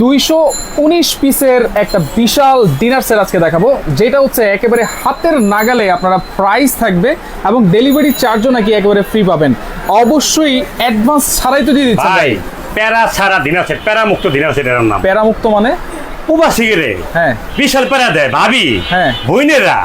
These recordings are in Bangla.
দুইশো উনিশ পিসের একটা বিশাল ডিনার সেট আজকে দেখাবো যেটা হচ্ছে একেবারে হাতের নাগালে আপনারা প্রাইস থাকবে এবং ডেলিভারি চার্জও নাকি একেবারে ফ্রি পাবেন। অবশ্যই অ্যাডভান্স ছাড়াই তো দিয়ে দিচ্ছেন। প্যারা ছাড়া ডিনার সেট প্যারা মুক্ত দিন আছে এটার নাম প্যারামুক্ত মানে? প্রবাসী রে হ্যাঁ। বিশাল প্যারা দেয় ভাবি। হ্যাঁ। বইনেরা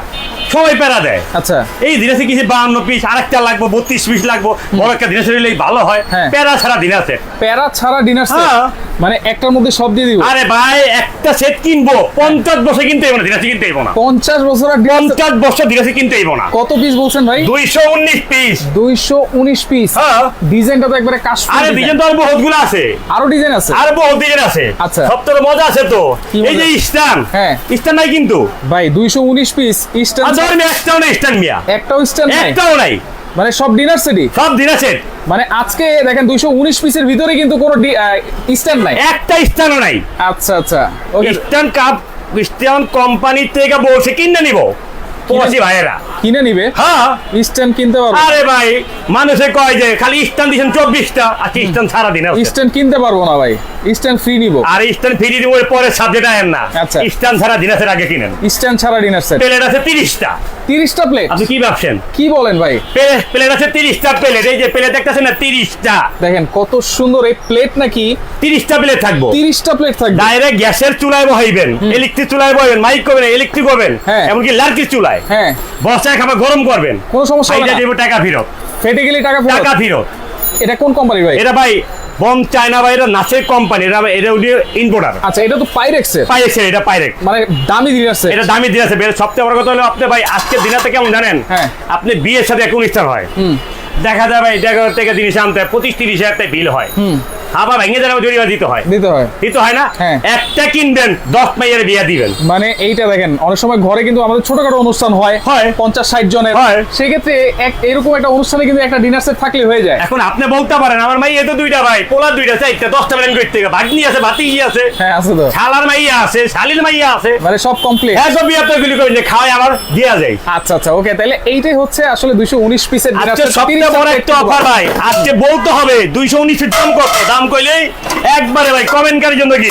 সবাই প্যারা দেয়। আচ্ছা। এই দিনাসে কিছু বাহান্ন পিস আরেকটা লাগবো বত্রিশ পিস লাগবো বড় একটা দিনাসে নিলেই ভালো হয়। হ্যাঁ। প্যারা ছাড়া দিন আছে। প্যারা ছাড়া ডিনার হ্যাঁ। মানে একটার মধ্যে সব দিয়ে দিব? আরে ভাই একটা সেট কিনবো পঞ্চাশ বছর কিনতে হইব না দিনাসে কিনতে হইব না। পঞ্চাশ বছর পঞ্চাশ বছর দিনাসে কিনতে হইব না। কত পিস বলছেন ভাই? দুইশো উনিশ পিস দুইশো উনিশ পিস হ্যাঁ। ডিজাইনটা তো একবারে কাশ আরে ডিজাইন তো আর বহুতগুলো আছে। আরও ডিজাইন আছে? আর বহুত ডিজাইন আছে। আচ্ছা। সব তো মজা আছে তো। এই যে? স্টান হ্যাঁ। স্টান নাই কিন্তু। ভাই দুইশো উনিশ পিস ইস্টার্ন আচ্ছা আমি একটাও নাই স্টান মিয়া। একটাও ইস্টার্ন নাই? একটাও নাই। মানে সব ডিনার সেটই সব ডিনার সেট মানে আজকে দেখেন দুইশো উনিশ পিসের ভিতরে কিন্তু কোনো ইস্টার্ন নাই। একটা স্টানও নাই। আচ্ছা আচ্ছা। Okay Eastern cup Eastern company থেকে বলছে কিনে নিব। প্রবাসী ভাইয়েরা। কিনে নিবে? হ্যাঁ। ইস্টার্ন কিনতে পারব। আরে ভাই মানুষে কয় যে খালি ইস্টার্ন দিচ্ছেন চব্বিশটা আর ইস্টার্ন সারা দিন। ইস্টার্ন কিনতে পারব না ভাই ইস্টার্ন ফ্রি নিব। আর ইস্টার্ন ফ্রি পরে সাবজেক্ট আয়েন না। আচ্ছা। ইস্টার্ন সারা দিন আগে কিনেন। ইস্টার্ন ছাড়া ডিনার সেট প্লেট আছে তিরিশটা। তিরিশটা প্লেট আপনি কি ভাবছেন? কি বলেন ভাই? প্লেট আছে তিরিশটা প্লেট এই যে প্লেট দেখতেছেন না তিরিশটা। দেখেন কত সুন্দর এই প্লেট নাকি তিরিশটা প্লেট থাকব। তিরিশটা প্লেট থাকবে। ডাইরেক্ট গ্যাসের চুলায় বহাইবেন ইলেকট্রিক চুলায় বহাইবেন মাইক করবেন ইলেকট্রিক হ্যাঁ। এমনকি লার্কির চুলায়। হ্যাঁ। খাবার গরম করবেন। কোনো সমস্যা দেবো টাকা ফেরত। ফেটে গেলে টাকা ফেরত। টাকা ফেরত। এটা কোন কোম্পানি ভাই? এটা ভাই বম চায়না ভাই এটা নাচের কোম্পানি এটা এটা ইম্পোর্টার আচ্ছা এটা তো পাইরেক্সের পাইরেক্স এটা পাইরেক্স মানে দামি ডিনার সেট এটা দামি আছে। বের সবচেয়ে বড় কথা হলো আপনি ভাই আজকে দিনাতে কেমন জানেন? হ্যাঁ। আপনি বিয়ের সাথে অনুষ্ঠান হয়। দেখা ভাই দেখা থেকে জিনিস আনতে পঁচিশ তিরিশ হাজার বিল হয়। আবার ভেঙে জরিমা দিতে হয়। দিতে হয়। দিতে হয় না? হ্যাঁ। একটা কিনবেন দশ মাইয়ের বিয়ে দিবেন। মানে এইটা দেখেন অনেক সময় ঘরে কিন্তু আমাদের ছোটখাটো অনুষ্ঠান হয় হয়। পঞ্চাশ ষাট জনের। হয়। সেক্ষেত্রে এরকম একটা অনুষ্ঠানে কিন্তু একটা ডিনার সেট থাকলে হয়ে যায়। এখন আপনি বলতে পারেন আমার মাই এ তো দুইটা ভাই দুইটা চাইতে দশটা করতে ভাগ্নি আছে ভাতিজি আছে। হ্যাঁ আছে তো। শালার মাইয়া আছে শালির মাইয়া আছে। মানে সব কমপ্লিট হ্যাঁ সব বিয়ে গুলি করেন যে খাওয়াই আবার দিয়া যায়। আচ্ছা আচ্ছা ওকে তাহলে এইটাই হচ্ছে আসলে দুইশো উনিশ পিসের সবচেয়ে বড় একটা অফার ভাই আজকে বলতে হবে দুইশো উনিশের দাম কত? দাম কইলেই একবারে ভাই কমেন্টকারীর জন্য কি?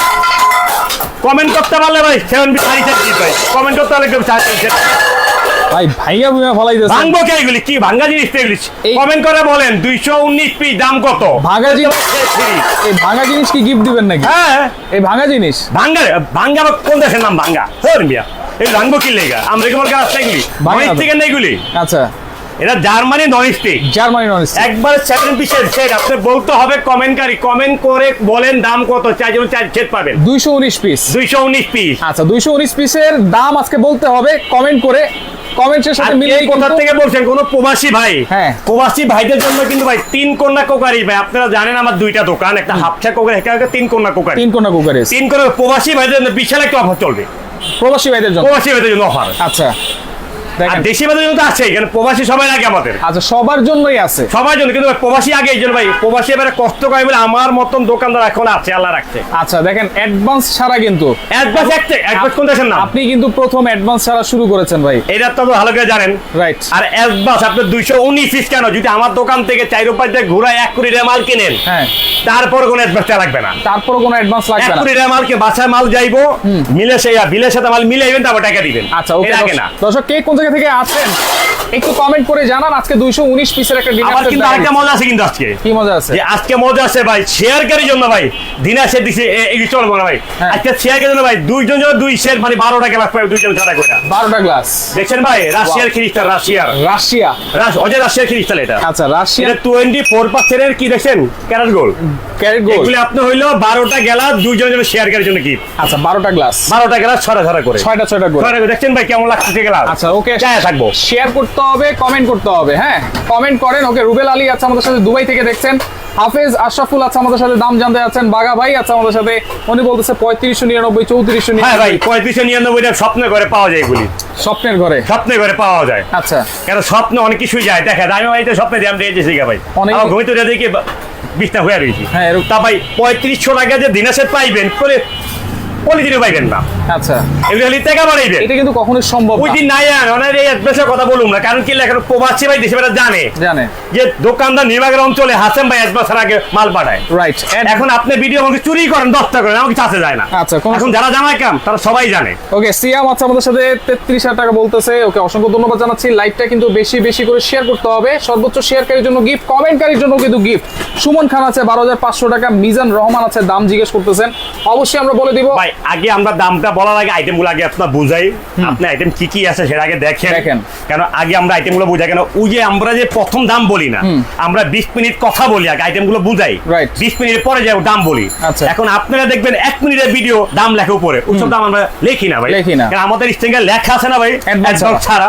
কমেন্ট করতে পারলে ভাই সেভেন বি সাড়ে চারটি ভাই কমেন্ট করতে পারলে ভাই ভাইয়া ভুইয়া ফলাই দিয়েছে ভাঙবো কে এগুলি? কি ভাঙ্গা জিনিস তো এগুলি? কমেন্ট করে বলেন দুইশো উনিশ পিস দাম কত? ভাঙা জিনিস এই ভাঙা জিনিস কি গিফট দিবেন নাকি? হ্যাঁ। এই ভাঙা জিনিস? ভাঙ্গা ভাঙ্গা কোন দেশের নাম ভাঙ্গা? হর মিয়া। এই ভাঙবো কি লেগা? আমরা কি কেমন কাজ এগুলি ভাঙ্গা নন তো। এগুলি? আচ্ছা। এটা Germany non stick Germany non একবার সেভেন পিসের সেট আপনি বলতে হবে কমেন্টকারী কমেন্ট করে বলেন দাম কত চার জন চার সেট পাবেন। দুইশো উনিশ পিস দুইশো উনিশ পিস আচ্ছা দুইশো উনিশ পিসের দাম আজকে বলতে হবে কমেন্ট করে কমেন্টের সাথে মিলিয়ে কোথা থেকে বলছেন কোন প্রবাসী ভাই। হ্যাঁ। প্রবাসী ভাইদের জন্য কিন্তু ভাই তিন কোকারি ভাই আপনারা জানেন আমার দুইটা দোকান একটা হাফছা কোকারি একটা তিন কন্যা কোকারি। তিন কোনা কুকারে। তিন কন্যা প্রবাসী ভাইদের জন্য বিশাল একটা অফার চলবে। প্রবাসী ভাইদের জন্য। প্রবাসী ভাইদের জন্য অফার আচ্ছা। আর দেশি জন্য তো আছেই কারণ প্রবাসী সবাই লাগে আমাদের। আচ্ছা সবার জন্যই আছে। সবার জন্য কিন্তু প্রবাসী আগে এই জন্য ভাই প্রবাসী এবারে কষ্ট করে বলে আমার মতন দোকানদার এখন আছে আল্লাহ রাখছে। আচ্ছা দেখেন অ্যাডভান্স ছাড়া কিন্তু একবার একটা একবার কোন দেশের নাম আপনি কিন্তু প্রথম অ্যাডভান্স ছাড়া শুরু করেছেন ভাই। এটা তো ভালো করে জানেন। রাইট আর একবাস আপনার দুইশো উনিশ পিস কেন? যদি আমার দোকান থেকে চার রুপাই দিয়ে ঘুরায় এক কোটি টাকা মাল কিনেন হ্যাঁ। তারপর কোনো অ্যাডভান্সটা লাগবে না। তারপর কোনো অ্যাডভান্স লাগবে না। কোটি টাকা মালকে বাসায় মাল যাইবো মিলে সেই বিলের সাথে মাল মিলাইবেন তারপর টাকা দিবেন। আচ্ছা ওকে না। দর্শক কে কোন জায়গা থেকে আছেন একটু কমেন্ট করে জানান আজকে দুইশো উনিশ পিসের একটা আবার কিন্তু আরেকটা মজা আছে কিন্তু আজকে। কি মজা আছে? যে আজকে মজা আছে ভাই শেয়ারকারীর জন্য ভাই দিনা সে দিছে এই চলবো না ভাই। হ্যাঁ। আজকে শেয়ারকারীর জন্য ভাই দুইজন জন দুই শেয়ার মানে বারোটা গ্লাস পাবে দুইজন ছাড়া করে। বারোটা গ্লাস দেখছেন ভাই রাশিয়ার খ্রিস্টান রাশিয়ার। রাশিয়া। রাশ- অজয় রাশিয়ার খ্রিস্টান এটা। আচ্ছা রাশিয়া এটা টোয়েন্টি ফোর পার্সেন্টের কি দেখছেন? ক্যারেট গোল ক্যারেট গোল এগুলি আপনি হইল বারোটা গ্লাস দুইজন জন শেয়ার করার জন্য কি আচ্ছা বারোটা গ্লাস বারোটা গ্লাস ছড়া ছড়া করে। ছয়টা ছয়টা করে। ছড়া করে। দেখছেন ভাই কেমন লাগছে গ্লাস আচ্ছা ওকে চায় থাকব। শেয়ার করতে হবে কমেন্ট করতে হবে হ্যাঁ? কমেন্ট করেন ওকে রুবেল আলী আছে আমাদের সাথে দুবাই থেকে দেখছেন। হাফেজ আশরাফুল আছে আমাদের সাথে দাম জানতে যাচ্ছেন বাগা ভাই আছে আমাদের সাথে উনি বলতেছে পঁয়ত্রিশশো নিরানব্বই চৌত্রিশশো হ্যাঁ ভাই পঁয়ত্রিশশো নিরানব্বইটা স্বপ্নে করে পাওয়া যায় এগুলি। স্বপ্নের ঘরে? স্বপ্নে ঘরে পাওয়া যায়। আচ্ছা। কেন স্বপ্নে অনেক কিছুই যায় দেখা যায় আমি ভাই তো স্বপ্নে দাম দিয়ে দিয়েছি ভাই। অনেক- ঘুমিতে দেখি বিছনা হয়ে রয়েছি। হ্যাঁ, তা ভাই পঁয়ত্রিশশো টাকা যে দিনাসের পাইবেন করে পলিথিনে পাইবেন না। আচ্ছা। এগুলো খালি টাকা বাড়াইবেন এটা কিন্তু কখনোই সম্ভব ওই দিন নাই আর ওনার এই অ্যাড্রেসের কথা বলুন না কারণ কি এখন প্রবাসী ভাই দেশে বেড়া জানে। জানে। যে দোকানদার নির্বাগের অঞ্চলে হাসেম ভাই এক বছর আগে মাল পাঠায়। রাইট এখন আপনি ভিডিও আমাকে চুরি করেন করেন আমাকে চাষে যায় না। আচ্ছা, এখন যারা জামাই কাম তারা সবাই জানে। ওকে সিয়াম আচ্ছা আমাদের সাথে তেত্রিশ হাজার টাকা বলতেছে। ওকে অসংখ্য ধন্যবাদ জানাচ্ছি। লাইভটা কিন্তু বেশি বেশি করে শেয়ার করতে হবে। সর্বোচ্চ শেয়ারকারীর জন্য গিফট কমেন্টকারীর জন্য কিন্তু গিফট সুমন খান আছে বারো হাজার পাঁচশো টাকা মিজান রহমান আছে দাম জিজ্ঞেস করতেছেন। অবশ্যই আমরা বলে দিব। ভাই আগে আমরা দামটা বলার আগে আইটেমগুলো আগে আপনার বুঝাই। আপনি আইটেম কি কি আছে সেটা আগে দেখেন। দেখেন। কেন আগে আমরা আইটেমগুলো বুঝাই কেন ওই যে আমরা যে প্রথম দাম বলি না আমরা বিশ মিনিট কথা বলি আগে আইটেমগুলো বুঝাই বিশ মিনিট পরে যাই দাম বলি। আচ্ছা। এখন আপনারা দেখবেন এক মিনিটের ভিডিও দাম লেখা উপরে। ওইসব দাম আমরা লিখি না ভাই। লিখি না। কারণ আমাদের স্টেঙ্গে লেখা আছে না ভাই? একদম ছাড়া।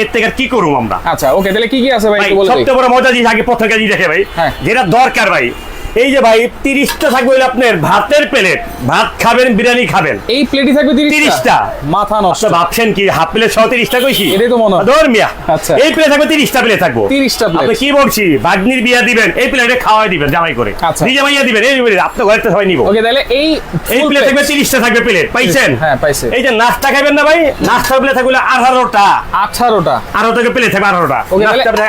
এর থেকে কি করব আমরা? আচ্ছা ওকে তাহলে কি কি আছে ভাই সবচেয়ে বড় মজা জিনিস আগে প্রথম কাজই দেখে ভাই। হ্যাঁ। যেটা দরকার ভাই এই যে ভাই তিরিশটা থাকবে আপনার ভাতের প্লেট। ভাত খাবেন বিরিয়ানি খাবেন। এই প্লেটই থাকবে তিরিশটা? মাথা নষ্ট। ভাবছেন কি হাফ প্লেট সহ তিরিশটা কইছি? এটাই তো মনে হয়। ধর মিয়া আচ্ছা। এই প্লেট থাকবে তিরিশটা প্লেট থাকব। 30টা plate। আপনি কি বলছি বাগনির বিয়া দিবেন এই প্লেটে খাওয়াই দিবেন জামাই করে। আচ্ছা। নিজে মাইয়া দিবেন এই প্লেট আপনার ঘরে সবাই নিব। ওকে তাহলে এই এই প্লেট থাকবে তিরিশটা থাকবে প্লেট পাইছেন? হ্যাঁ, পাইছি। এই যে নাস্তা খাবেন না ভাই নাস্তা প্লেট থাকবে আঠারোটা। আঠারোটা। আঠারো থেকে প্লেট থাকবে আঠারোটা।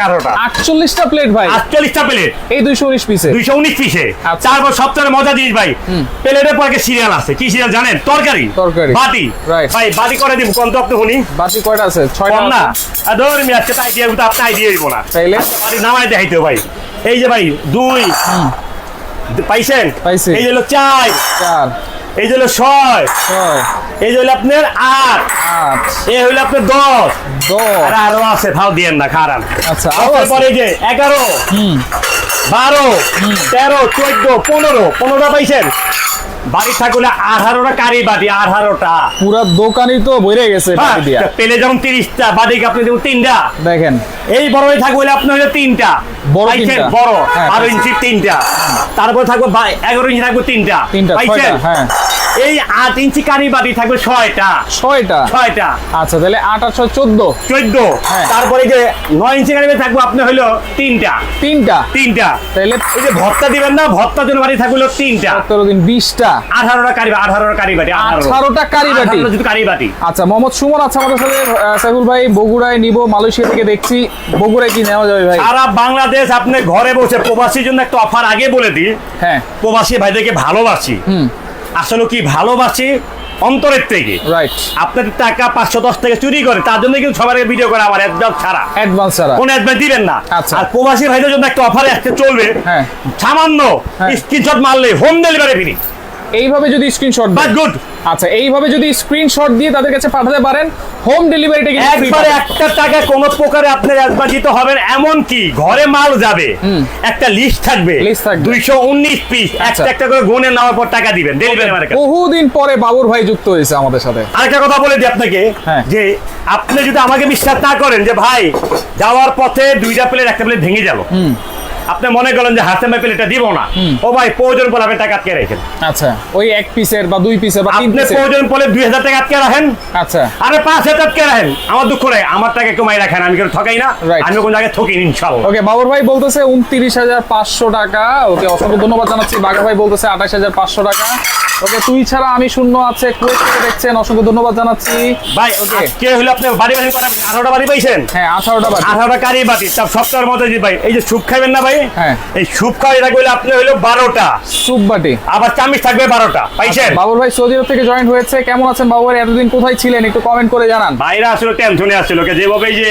আঠারোটা। আটচল্লিশটা প্লেট ভাই। আটচল্লিশটা প্লেট। এই দুইশো উনিশ পিসে দুইশো উনিশ পিসে আচ্ছা। তারপর সবচেয়ে মজা জিনিস ভাই। প্লেটের পরে সিরিয়াল আছে। কি সিরিয়াল জানেন? তরকারি। তরকারি। বাটি. ভাই বাটি করে দিব? কোন তো আপনি শুনি? বাকি কয়টা আছে? ছয়টা না? আর ধরে মি আজকে তাই দিয়ে আপনি আইডিয়া দিব না। তাইলে? বাটি নামাই দেখাইতে ভাই। এই যে ভাই দুই। পাইছেন? পাইছি। এই হলো চার। চার। এই যে হলো ছয়। এই হলো আপনার আট। এই হলো আপনার দশ। আর আরও আছে ফাও দিয়েন না খারাপ আচ্ছা তারপরে যে এগারো বারো তেরো চোদ্দ পনেরো। পনেরোটা পাইছেন? বাড়ি থাকলে আঠারোটা কারি বাটি আঠারোটা। পুরা দোকানই তো বইরে গেছে পেলে যেমন তিরিশটা বাটিকে আপনি দেবেন তিনটা? দেখেন। এই বড় থাকবে হলে আপনার হলো তিনটা। পাইছেন? বড়। বারো ইঞ্চি তিনটা। তারপর থাকবে এগারো ইঞ্চি থাকবে তিনটা। তিনটা পাইছেন? এই আট ইঞ্চি কারি বাটি থাকবে ছয়টা। ছয়টা? ছয়টা। আচ্ছা তাহলে আট আট চোদ্দ। চোদ্দ। তারপরে যে নয় ইঞ্চি কারি থাকবে আপনার হলো তিনটা। তিনটা? তিনটা। তাহলে এই যে ভর্তা দিবেন না জন্য বাড়ি থাকল তিনটা। সতেরো দিন বিশটা। আঠারোটা কারি আঠারোটা কারি বাটি আঠারোটা কারি বাটি। কারি বাটি। আচ্ছা মোহাম্মদ সুমন আছে আমাদের সাথে সাইফুল ভাই বগুড়ায় নিব মালয়েশিয়া থেকে দেখছি। বগুড়ায় কি নেওয়া যাবে ভাই? সারা বাংলাদেশ আপনি ঘরে বসে প্রবাসীর জন্য একটা অফার আগে বলে দিই। হ্যাঁ। প্রবাসী ভাইদেরকে ভালোবাসি। আসলে কি ভালোবাসি? অন্তরের থেকে। রাইট আপনার টাকা পাঁচশো দশ থেকে চুরি করে তার জন্য কিন্তু সবার ভিডিও করে আমার অ্যাডভান্স ছাড়া। অ্যাডভান্স ছাড়া। কোন অ্যাডভান্স দিবেন না। আচ্ছা। আর প্রবাসী ভাইদের জন্য একটা অফার আজকে চলবে। হ্যাঁ। সামান্য। স্ক্রিনশট মারলে হোম ডেলিভারি ফ্রি এইভাবে যদি স্ক্রিনশট বাট গুড আচ্ছা এইভাবে যদি স্ক্রিনশট দিয়ে তাদের কাছে পাঠাতে পারেন হোম ডেলিভারিটা কিন্তু একবারে। একটা টাকা কোন প্রকারে আপনার একবার দিতে হবে এমন কি ঘরে মাল যাবে। একটা লিস্ট থাকবে। List থাকবে। দুইশো উনিশ পিস আচ্ছা। একটা একটা করে গুনে নেওয়ার পর টাকা দিবেন ডেলিভারি মার্কেট বহুদিন পরে বাবুর ভাই যুক্ত হয়েছে আমাদের সাথে। আরেকটা কথা বলে দিই আপনাকে হ্যাঁ। যে আপনি যদি আমাকে বিশ্বাস না করেন যে ভাই যাওয়ার পথে দুইটা প্লেট একটা প্লেট ভেঙে গেল। আপনি মনে করেন যে হাতে এটা দিব না। ও ভাই প্রয়োজন পড়লে আপনি টাকা আটকে রাখেন। আচ্ছা ওই এক পিসের বা দুই পিসের বা তিন আপনি পিসের প্রয়োজন পড়লে দুই হাজার টাকা আটকে রাখেন। আচ্ছা। আরে পাঁচ হাজার আটকে রাখেন। আমার দুঃখ নাই আমার টাকা কমাই রাখেন আমি কেন ঠকাই না. আমি কোন জায়গায় ঠকি ইনশাল্লাহ ওকে বাবর ভাই বলতেছে উনত্রিশ হাজার পাঁচশো টাকা। ওকে অসংখ্য ধন্যবাদ জানাচ্ছি। বাঘা ভাই বলতেছে আঠাশ হাজার পাঁচশো টাকা। ওকে তুই ছাড়া আমি শূন্য আছে কুয়েত থেকে দেখছেন অসংখ্য ধন্যবাদ জানাচ্ছি। ভাই ওকে কে হলো আপনি বাড়ি বাড়ি করেন? আঠারোটা বাড়ি পাইছেন? হ্যাঁ আঠারোটা বাজে আঠারোটা কারি বাটি তার সপ্তাহের মধ্যে যে ভাই এই যে স্যুপ খাবেন না ভাই? হ্যাঁ। এই স্যুপ খাওয়া এটা করলে আপনি হলো বারোটা। সুপ বাটি। আবার চামিচ থাকবে বারোটা। পাইছেন? বাবুর ভাই সৌদি আরব থেকে জয়েন হয়েছে। কেমন আছেন বাবু ভাই? এতদিন কোথায় ছিলেন? একটু কমেন্ট করে জানান। বাইরে আসলে টেনশনে আসছিল। কে যেভাবে যে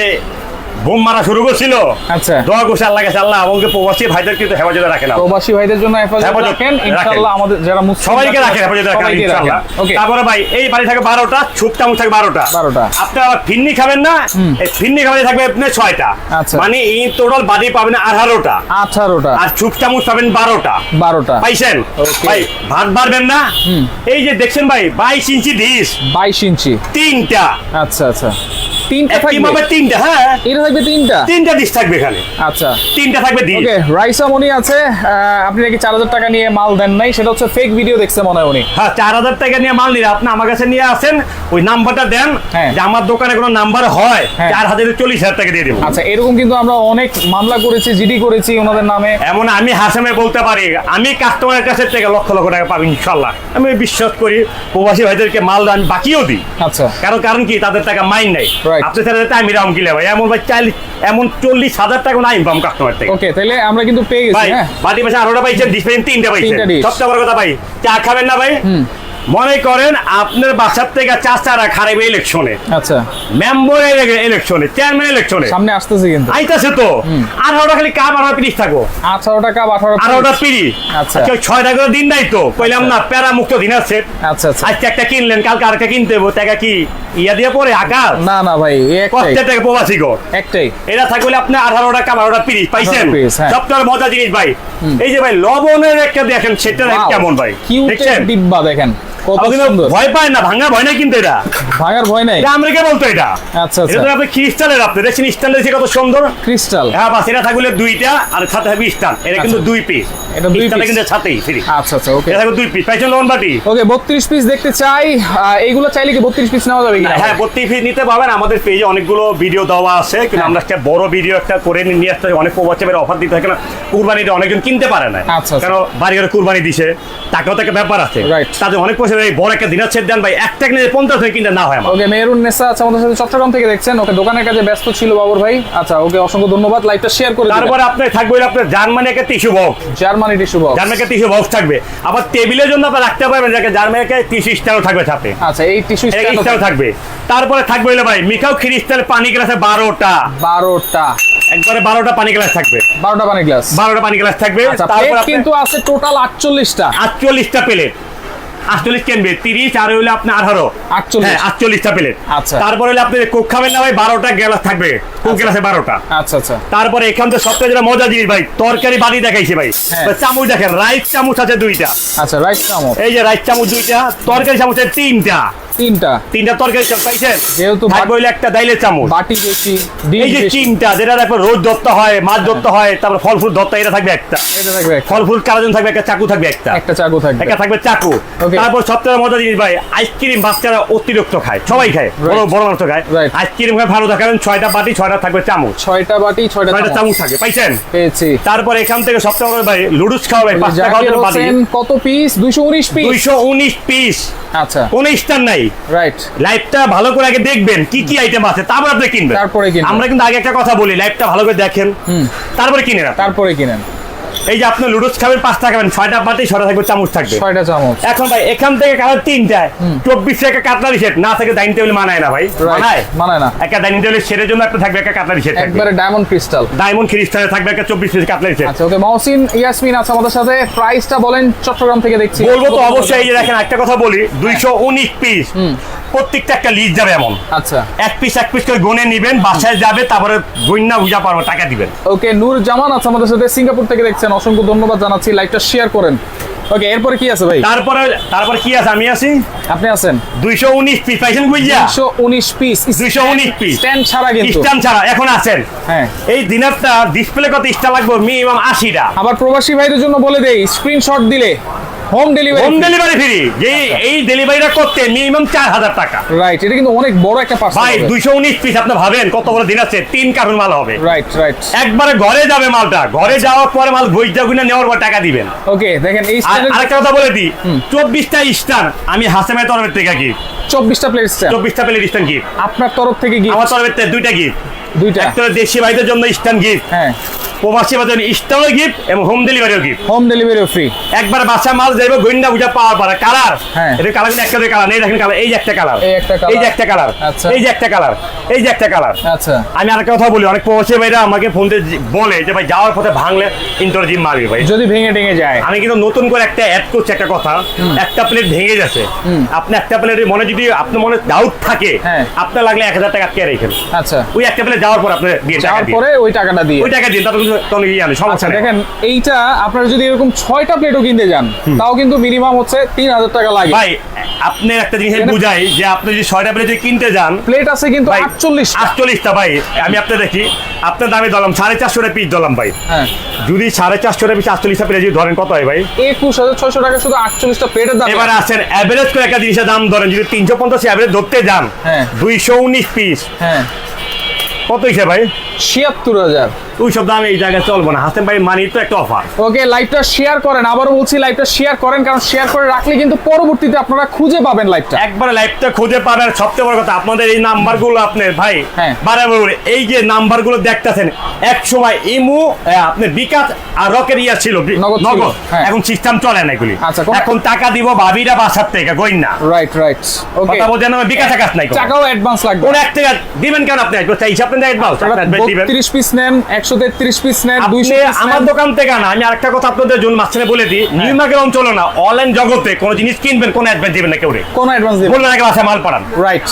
বোম মারা শুরু করছিল। আচ্ছা। দোয়া করছে আল্লাহ কাছে আল্লাহ আমাকে প্রবাসী ভাইদের কিন্তু হেফাজতে রাখে না প্রবাসী ভাইদের জন্য হেফাজত রাখেন রাখেন। ইনশাআল্লাহ আমাদের যারা মুসলিম সবাইকে রাখে হেফাজতে রাখেন ইনশাআল্লাহ। তারপরে ভাই এই বাড়ি থাকে বারোটা ছুপ চামচ থাকে বারোটা। 12টা। আপনি আবার ফিন্নি খাবেন না? এই ফিন্নি খাবেন থাকবে আপনি ছয়টা। আচ্ছা। মানে এই টোটাল বাড়ি পাবেন আঠারোটা। আঠারোটা। আর ছুপ চামচ পাবেন বারোটা। বারোটা। পাইছেন? Okay. ভাই ভাত বাড়বেন না? এই যে দেখছেন ভাই বাইশ ইঞ্চি ডিশ। বাইশ ইঞ্চি। তিনটা। আচ্ছা আচ্ছা। তিনটা থাকবে। হবে তিনটা হ্যাঁ। এটা থাকবে তিনটা? তিনটা ডিশ থাকবে এখানে। আচ্ছা। তিনটা থাকবে ডিশ ওকে রাইসা মনি আছে আপনি নাকি চার হাজার টাকা নিয়ে মাল দেন নাই সেটা হচ্ছে ফেক ভিডিও দেখছে মনে হয় উনি। হ্যাঁ চার হাজার টাকা নিয়ে মাল আপনি আমার কাছে নিয়ে আসেন ওই নাম্বারটা দেন হ্যাঁ। যে আমার দোকানে কোনো নাম্বার হয় হ্যাঁ। চল্লিশ হাজার টাকা দিয়ে দেবো। আচ্ছা এরকম কিন্তু আমরা অনেক মামলা করেছি জিডি করেছি ওনাদের নামে। এমন আমি হাসামে বলতে পারি আমি কাস্টমারের কাছে থেকে লক্ষ লক্ষ টাকা পাবো ইনশাল্লাহ। আমি বিশ্বাস করি প্রবাসী ভাইদেরকে মাল আমি বাকিও দিই। আচ্ছা। কারণ কারণ কি তাদের টাকা মাইন নাই. আপনি তাহলে আমি রাম কিলে ভাই। এমন ভাই চাইলে এমন চল্লিশ হাজার টাকা নাই ইনকাম কাস্টমার থেকে। ওকে তাহলে আমরা কিন্তু পেয়ে গেছি ভাই হ্যাঁ? বাটি পাশে আরোটা পাইছেন ডিসপ্লে তিনটা পাইছেন। সব কথা ভাই চা খাবেন না ভাই? মনে করেন আপনার বাসার থেকে চা চারা খারাপ ইলেকশনে আচ্ছা। মেম্বার ইলেকশনে চেয়ারম্যান ইলেকশনে সামনে আসতেছে কিন্তু। আইতাছে তো। আঠারোটা খালি কাপ আঠারো পিরিশ থাকো। আঠারো টাকা বা আঠারো আঠারোটা পিড়ি আচ্ছা। আচ্ছা ছয়টা করে দিন নাই তো। কইলাম না প্যারা মুক্ত দিন আছে। আচ্ছা আচ্ছা। আজকে একটা কিনলেন কালকে আরেকটা কিনতে হব টাকা কি ইয়া দিয়ে পরে আকাশ? না না ভাই কষ্টের টাকা প্রবাসী গো একটাই। এটা থাকলে আপনি আঠারোটা কাপ আঠারোটা পিরিশ পাইছেন? 18 piece, হ্যাঁ। সবচেয়ে মজা জিনিস ভাই। এই যে ভাই লবণের একটা দেখেন সেটা কেমন ভাই? দেখছেন? ডিব্বা দেখেন। কত কিন্তু সুন্দর। ভয় পায় না ভাঙা ভয় নাই কিন্তু এটা। ভাঙার ভয় নাই? এটা আমেরিকা বলতো এটা। আচ্ছা আচ্ছা। আপনি দেখছেন দেখছি কত সুন্দর। ক্রিস্টাল। হ্যাঁ বাস এটা থাকলে দুইটা আর সাথে এটা কিন্তু আচ্ছা। দুই পিস এটা দুই। কিন্তু সাথেই ফ্রি আচ্ছা আচ্ছা ওকে। এটা দুই পিস পাইছেন লবণ বাটি। ওকে বত্রিশ পিস দেখতে চাই। এইগুলো চাইলে কি বত্রিশ পিস নেওয়া যাবে হ্যাঁ প্রতি পিস নিতে পারবেন। আমাদের পেজে অনেকগুলো ভিডিও দেওয়া আছে। কিন্তু হ্যাঁ। আমরা একটা বড় ভিডিও একটা করে নিয়ে আসতে। অনেক প্রবাচের অফার দিতে হয়। কেন? কুরবানিটা অনেকজন কিনতে পারে না। কেন? বাড়ি ঘরে কুরবানি দিছে। টাকাও তো একটা ব্যাপার আছে। তাদের অনেক পয়সা এই বড় একটা দিনের দেন ভাই একটা কিনে পঞ্চাশ টাকা কিনতে না হয় আমার। ওকে মেহরুন নেসা আছে আমাদের সাথে চট্টগ্রাম থেকে দেখছেন। ওকে দোকানের কাছে ব্যস্ত ছিল বাবুর ভাই। আচ্ছা ওকে অসংখ্য ধন্যবাদ। লাইভটা শেয়ার করে তারপরে থাকবে আপনার জার্মানি একটা tissue box Germany tissue box Germany একটা টিস্যু বক্স থাকবে। আবার টেবিলের জন্য আপনার রাখতে পারবেন যাকে জার্মানি একটা টিস্যু স্টারও থাকবে সাথে। আচ্ছা এই টিস্যু স্টারও থাকবে। তারপরে থাকবে হলো ভাই খ্রিস্টাল পানি গ্লাসে বারোটা। বারোটা। একবারে বারোটা পানি গ্লাস থাকবে। বারোটা পানি গ্লাস বারোটা পানি গ্লাস থাকবে। আচ্ছা তারপর কিন্তু আছে টোটাল আটচল্লিশটা। আটচল্লিশটা প্লেট আটচল্লিশ কিনবে তিরিশ আর হইলে আপনি আঠারো। হ্যাঁ আটচল্লিশটা প্লেট আচ্ছা। তারপরে হলে আপনি কোক খাবেন না ভাই? বারোটা গ্লাস থাকবে। কোক গ্লাসে বারোটা। আচ্ছা আচ্ছা। তারপরে এখান থেকে সবচেয়ে যেটা মজা জিনিস ভাই তরকারি বাড়ি দেখাইছে ভাই। চামুচ ভাই, চামচ দেখেন রাইস চামচ আছে দুইটা। আচ্ছা রাইস চামচ। এই যে রাইস চামচ দুইটা তরকারি চামচ তিনটা। তিনটা। তিনটা তরকারি চামচ পাইছেন? যেহেতু থাকবে হইলে একটা চামচ। বাটি বেশি এই যে চিনটা যেটা দেখো রোজ ধরতে হয় মাছ ধরতে হয় তারপর ফল ফুল ধরতে এটা থাকবে একটা। এটা থাকবে। ফল ফুল থাকবে একটা চাকু থাকবে একটা। একটা চাকু থাকবে। একটা থাকবে চাকু। তারপর সবথেকে জিনিস ভাই আইসক্রিম বাচ্চারা অতিরিক্ত খায়। সবাই খায় বড় বড় মানুষ খায়। আইসক্রিম খায় ভালো দেখাবেন ছয়টা বাটি ছয়টা থাকবে চামচ। ছয়টা বাটি ছয়টা চামচ। থাকে পাইছেন? পেয়েছি। তারপর এখান থেকে সবথেকে বড় ভাই লুডুস খাওয়াবে পাঁচটা কত পিস দুইশো উনিশ পিস দুইশো উনিশ পিস আচ্ছা। কোন স্টার নাই। রাইট লাইভটা ভালো করে আগে দেখবেন কি কি আইটেম আছে তারপর আপনি কিনবেন। তারপরে কিনবেন। আমরা কিন্তু আগে একটা কথা বলি লাইফটা ভালো করে দেখেন। তারপরে কিনে রাখ তারপরে কিনেন। এই যে আপনি লুডুস খাবেন পাঁচটা খাবেন ছয়টা বাটি ছয়টা থাকবে চামচ থাকবে। ছয়টা চামচ। এখন ভাই এখান থেকে কালার তিনটায় চব্বিশ টাকা কাতলারি সেট না থাকে ডাইনিং টেবিল মানায় না ভাই। মানায়? রাইট মানে না। একটা ডাইনিং টেবিলের সেটের জন্য একটা থাকবে একটা কাতলারি সেট একবারে ডায়মন্ড ক্রিস্টাল ডায়মন্ড খ্রিস্টানে থাকবে একটা চব্বিশ পিস কাতলারি সেট আচ্ছা ওকে মহসিন ইয়াসমিন আছে আমাদের সাথে। প্রাইসটা বলেন চট্টগ্রাম থেকে দেখছি। বলব তো অবশ্যই এই যে দেখেন একটা কথা বলি দুইশো উনিশ পিস প্রত্যেকটা একটা লিস্ট যাবে এমন। আচ্ছা। এক পিস এক পিস করে গুনে নিবেন বাসায় যাবে তারপরে গইনা বুঝা পারব টাকা দিবেন। ওকে নূর জামান আছে আমাদের সাথে সিঙ্গাপুর থেকে দেখছেন অসংখ্য ধন্যবাদ জানাচ্ছি লাইভটা শেয়ার করেন। ওকে এরপরে কি আছে ভাই? তারপরে তারপর কি আছে? আমি আছি? আপনি আছেন? দুইশো উনিশ পিস পাইছেন বুঝিয়া দুইশো উনিশ পিস 219 piece। স্ট্যান্ড ছাড়া কিন্তু। স্টান ছাড়া এখন আছেন। হ্যাঁ। এই দিনারটা ডিসপ্লে কত স্টা লাগবে? মিনিমাম আশিটা। আবার প্রবাসী ভাইদের জন্য বলে দেই স্ক্রিনশট দিলে। Home delivery home delivery free যে এই ডেলিভারিটা করতে মিনিমাম চার হাজার টাকা। রাইট এটা কিন্তু অনেক বড় একটা ভাই পার্সেল দুইশো উনিশ পিস আপনি ভাবেন কত বড় দিন আছে? তিন কার্টুন মাল হবে। রাইট রাইট একবারে ঘরে যাবে মালটা। ঘরে যাওয়ার পরে মাল বইটা গুনে নেওয়ার পর টাকা দিবেন। ওকে দেখেন এই আর আরেকটা কথা বলে দিই চব্বিশটা স্টার আমি হাসেমের তরফের থেকে গিফট চব্বিশটা প্লেট স্ট্যান্ড চব্বিশটা পেলে স্টান গিফট আপনার তরফ থেকে কি আমার তরফের থেকে দুইটা গিফট দুইটা। একটা দেশি ভাইদের জন্য স্টান গিফট হ্যাঁ। প্রবাসী ভাইদের জন্য গিফট এবং হোম ডেলিভারিও গিফট হোম ডেলিভারিও ফ্রি একবার বাসা মাল যাইবে গইন্দা বুঝা পাওয়ার পরে। কালার হ্যাঁ। এটা কালার কিন্তু একটা কালার নেই দেখেন কালার এই যে একটা কালার এই একটা। এই যে একটা কালার আচ্ছা। এই যে একটা কালার এই যে একটা কালার আচ্ছা। আমি আরেকটা কথা বলি অনেক প্রবাসী ভাইরা আমাকে ফোন দিয়ে বলে যে ভাই যাওয়ার পথে ভাঙলে ইন্টার জিম মারবি ভাই। যদি ভেঙে টেঙে যায়। আমি কিন্তু নতুন করে একটা অ্যাড করছি একটা কথা। একটা প্লেট ভেঙে গেছে। আপনি একটা প্লেটের মনে যদি আপনার মনে ডাউট থাকে হ্যাঁ। আপনার লাগলে এক হাজার টাকা আটকে রেখেন আচ্ছা। ওই একটা প্লেট যাওয়ার পর আপনি দিয়ে টাকা যাওয়ার পরে ওই টাকাটা দিয়ে ওই টাকা দিন। তারপর অনেক জানে আচ্ছা সমস্যা দেখেন এইটা আপনারা যদি এরকম ছয়টা প্লেটও কিনতে যান তাও কিন্তু মিনিমাম হচ্ছে তিন হাজার টাকা লাগে। ভাই আপনি একটা জিনিস বুঝাই যে আপনি যদি ছয়টা প্লেট কিনতে যান প্লেট আছে কিন্তু আটচল্লিশ আটচল্লিশটা। ভাই আমি আপনি দেখি আপনার দামে দলাম সাড়ে চারশো টাকা পিস দলাম ভাই। হ্যাঁ। যদি সাড়ে চারশো টাকা পিস আটচল্লিশটা প্লেট যদি ধরেন কত হয় ভাই? একুশ হাজার ছয়শো টাকা শুধু আটচল্লিশটা প্লেটের দাম। এবার আসেন অ্যাভারেজ করে একটা জিনিসের দাম ধরেন যদি তিনশো পঞ্চাশ অ্যাভারেজ ধরতে যান হ্যাঁ। দুইশো উনিশ পিস হ্যাঁ। কত হিসেবে ভাই? ছিয়াত্তর হাজার। ওই সব দামে এই জায়গায় চলবো না। হাসেন ভাই মানি তো একটা অফার ওকে লাইভটা শেয়ার করেন। আবারও বলছি লাইভটা শেয়ার করেন কারণ শেয়ার করে রাখলে কিন্তু পরবর্তীতে আপনারা খুঁজে পাবেন লাইভটা একবারে লাইভটা খুঁজে পাবেন। সবচেয়ে বড় কথা আপনাদের এই নাম্বারগুলো আপনার ভাই হ্যাঁ। বারবার এই যে নাম্বারগুলো দেখতেছেন এক সময় ইমু আহ, আপনার বিকাশ আর রকের ইয়া ছিল নগদ হ্যাঁ। এখন সিস্টেম চলে না এগুলি। আচ্ছা, এখন টাকা দিব ভাবিরা বাসার থেকে গইন না। রাইট রাইট ওকে কথা আমার বিকাশ কাজ নাই টাকাও অ্যাডভান্স লাগবে। কোন এক টাকা দিবেন কেন আপনি? হিসাব নেন অ্যাডভান্স দিবেন। বত্রিশ পিস নেন একশো তেত্রিশ পিস নেন পিস আমার দোকান থেকে না আমি আরেকটা কথা আপনাদের জন্য মাঝখানে বলে দিই। হ্যাঁ। নিউ মার্কেট অঞ্চলে না অনলাইন জগতে কোনো জিনিস কিনবেন কোনো অ্যাডভান্স দিবেন না কেউ। কোন অ্যাডভান্স দেবেন বলবেন আগে বাসায় মাল পাঠান। রাইট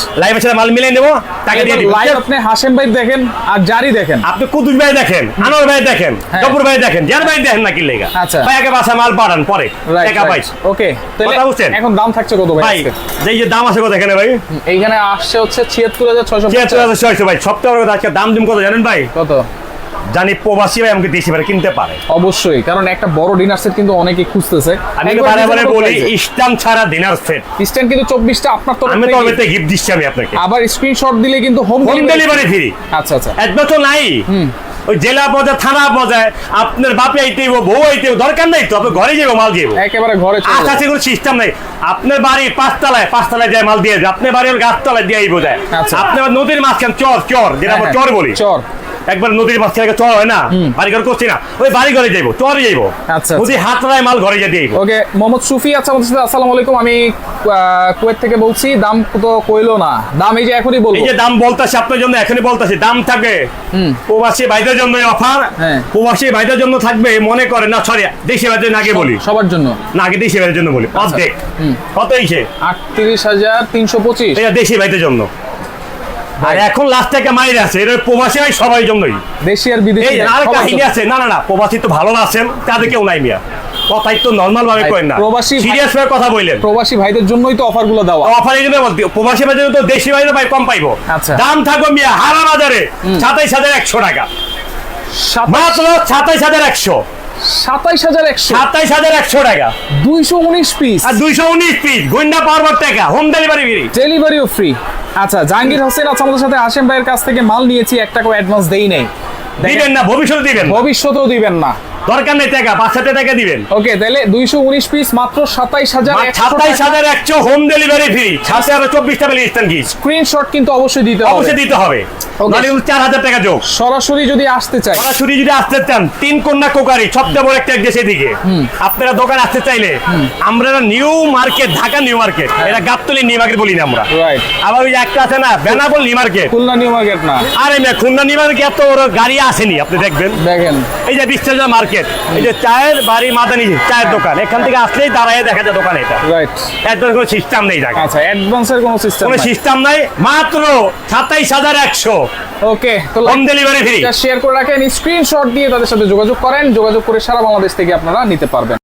সাথে মাল মিলিয়ে নেব তাকে দিয়ে দিবেন লাইভ আপনি হাসেম ভাই দেখেন আর জারি দেখেন। আপনি কুতুব ভাই দেখেন আনোয়ার ভাই দেখেন হ্যাঁ। জপুর ভাই দেখেন ভাই দেখেন না কি লেগা? আচ্ছা। ভাই আগে বাসায় মাল পাঠান পরে। টাকা পাই। ওকে তাহলে? এখন দাম থাকছে কত ভাই ভাই যে দাম আছে কত এখানে ভাই। এইখানে আসছে হচ্ছে ছিয়াত্তর হাজার ছয়শো ছিয়াত্তর হাজার ছয়শো ভাই সপ্তাহ কথা আজকে দাম দিম কত জানেন? ভাই? কত? জানি প্রবাসী ভাই আমাকে দেশি ভাড়া কিনতে পারে। অবশ্যই কারণ একটা বড় ডিনার সেট কিন্তু অনেকে খুঁজতেছে। আমি বারে বারে বলি ইস্টাম ছাড়া ডিনার সেট স্ট্যান্ড কিন্তু চব্বিশটা আপনার তো আমি তো থেকে। গিফট দিচ্ছি আমি আপনাকে। আবার স্ক্রিনশট দিলে কিন্তু হোম হোম ডেলিভারি ফ্রি আচ্ছা আচ্ছা। একদম তো নাই। ওই জেলা পর্যায়ে থানা পর্যায়ে আপনার বাপে আইতে বউ আইতে দরকার নাই তো আপনি ঘরে যাব মাল যাব একেবারে ঘরে আশা আছে কোনো সিস্টেম নাই। আপনার বাড়ি পাঁচতলায় পাঁচতলায় যায় মাল দিয়ে যায় আপনার বাড়ি গাছতলায় দিয়ে আইবো যায়। আচ্ছা। আপনার নদীর মাঝখান চর চর যেটা আমরা হ্যাঁ, চর বলি। চর। একবার নদীর মাঝখানে একটা চর হয় না? বাড়ি ঘর করছি না। ওই বাড়ি ঘরে যাইবো চরে যাইবো। আচ্ছা, নদী হাতরায় মাল ঘরে যেতে যাইবো ওকে মোহাম্মদ সুফি আচ্ছা আমাদের সাথে আসসালামু আলাইকুম। আমি কুয়েত থেকে বলছি দাম তো কইলো না। দাম এই যে এখনই এই যে দাম বলতেছে আপনার জন্য এখনই বলতেছে দাম থাকে। প্রবাসী ভাইদের জন্য অফার। হ্যাঁ। প্রবাসী ভাইদের জন্য থাকবে মনে করে না সরি দেশি ভাইদের আগে বলি। সবার জন্য। না আগে দেশি ভাইদের জন্য বলি অর্ধেক। কত হিসে আটত্রিশ হাজার তিনশো পঁচিশ। দেশি ভাইদের জন্য। আর এখন লাস্ট থেকে মাইরে আছে এটা প্রবাসী ভাই সবাই জন্যই। দেশি আর বিদেশি আর কাহিনী আছে না না না প্রবাসী তো ভালো আছেন তাদের কেউ নাই মিয়া। কথাই তো নর্মাল ভাবে না। প্রবাসী সিরিয়াস ভাবে কথা বললেন। প্রবাসী ভাইদের জন্যই তো অফারগুলো দেওয়া। অফার এই প্রবাসী ভাই তো দেশি ভাই ভাই কম পাইবো। আচ্ছা। দাম থাকবে মিয়া হারা বাজারে সাতাইশ হাজার একশো টাকা। মাত্র সাতাইশ হাজার একশো। সাতাইশ হাজার একশো। সাতাইশ হাজার একশো টাকা। দুইশো উনিশ পিস আর দুইশো উনিশ পিস গন্ডা পাওয়ার টাকা হোম ডেলিভারি ফ্রি ডেলিভারিও ফ্রি আচ্ছা জাহাঙ্গীর হোসেন আচ্ছা আমাদের সাথে হাসেম ভাইয়ের কাছ থেকে মাল নিয়েছি এক টাকা অ্যাডভান্স দেই নাই। দিবেন না ভবিষ্যতে দিবেন ভবিষ্যতেও দিবেন না। দরকার নেই টাকা পাঁচ হাজার টাকা দিবেন। ওকে তাহলে দুইশো উনিশ পিস মাত্র সাতাইশ হাজার সাতাইশ হাজার একশো হোম ডেলিভারি ফ্রি সাথে আরও চব্বিশটা স্ক্রিনশট কিন্তু অবশ্যই দিতে হবে। অবশ্যই দিতে হবে। নাহলে চার হাজার টাকা যোগ। সরাসরি যদি আসতে চাই। সরাসরি যদি আসতে চান তিন কন্যা কোকারি সবচেয়ে বড় একটা দেশে দিকে আপনারা দোকান আসতে চাইলে আমরা New Market Dhaka New Market এটা গাবতলি নিউ মার্কেট বলি না আমরা। আবার ওই যে একটা আছে না বেনাবল New Market. Khulna New Market না। আরে মেয়ে খুলনা নিউ মার্কেট এত বড় গাড়ি আসেনি আপনি দেখবেন। দেখেন। এই যে বিশ্বের মার্কেট এই যে চায়ের বাড়ি মাদানি চায়ের দোকান এখান থেকে আসলেই দাঁড়ায় দেখা যায় দোকান এটা। রাইট একদম কোনো সিস্টেম নেই আচ্ছা অ্যাডভান্সের কোনো সিস্টেম কোনো সিস্টেম নাই মাত্র সাতাইশ হাজার একশো। ওকে তো হোম ডেলিভারি ফ্রি শেয়ার করে রাখেন স্ক্রিনশট দিয়ে তাদের সাথে যোগাযোগ করেন যোগাযোগ করে সারা বাংলাদেশ থেকে আপনারা নিতে পারবেন।